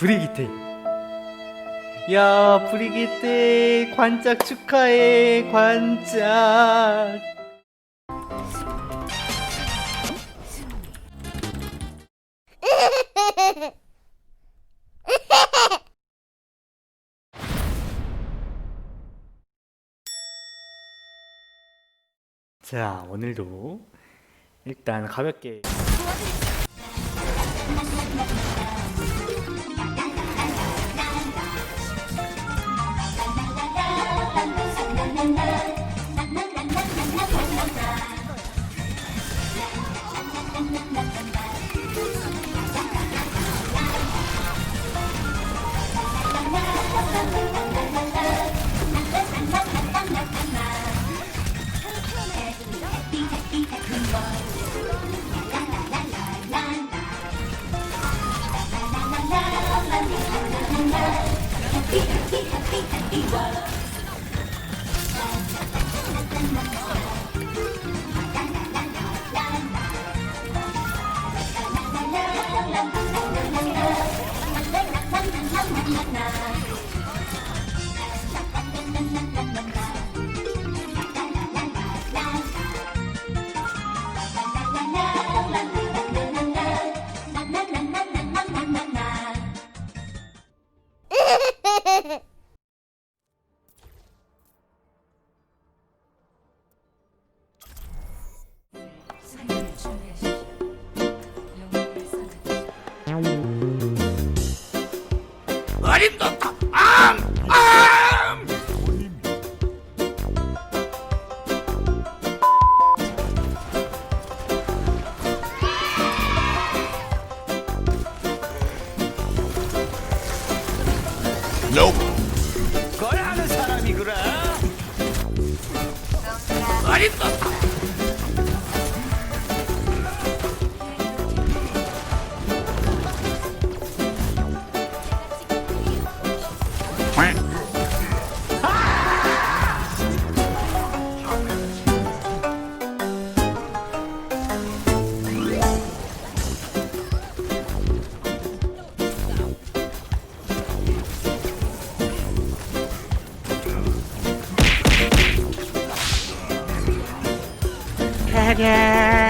브리기테 야 브리기테 관짝 축하해 관짝. 자 오늘도 일단 가볍게 Happy, happy, happy, happy world. 어림도다 거야 하는 사람이구나. 어림도다 yeah.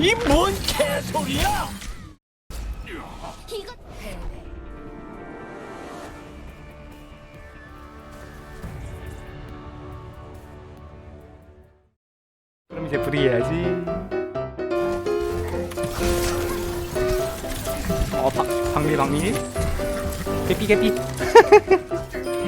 이뭔 개소리야 그럼 이제 브리해야지. 어 바, 방미 방미. 개삐 개삐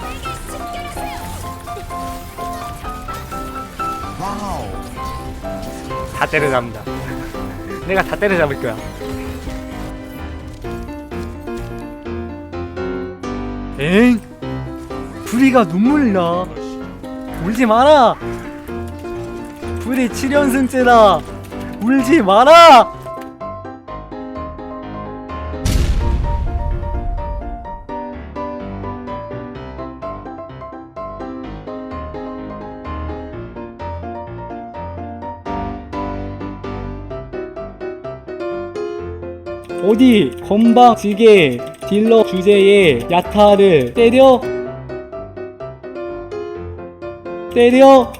저에게 집결하세요 다 때려잡는다. 내가 다 때려잡을 거야. 엥? 불이가 눈물 나. 울지 마라. 불이 7연승째다. 울지 마라. 어디 건방 지게 딜러 주제에 야타를 때려? 때려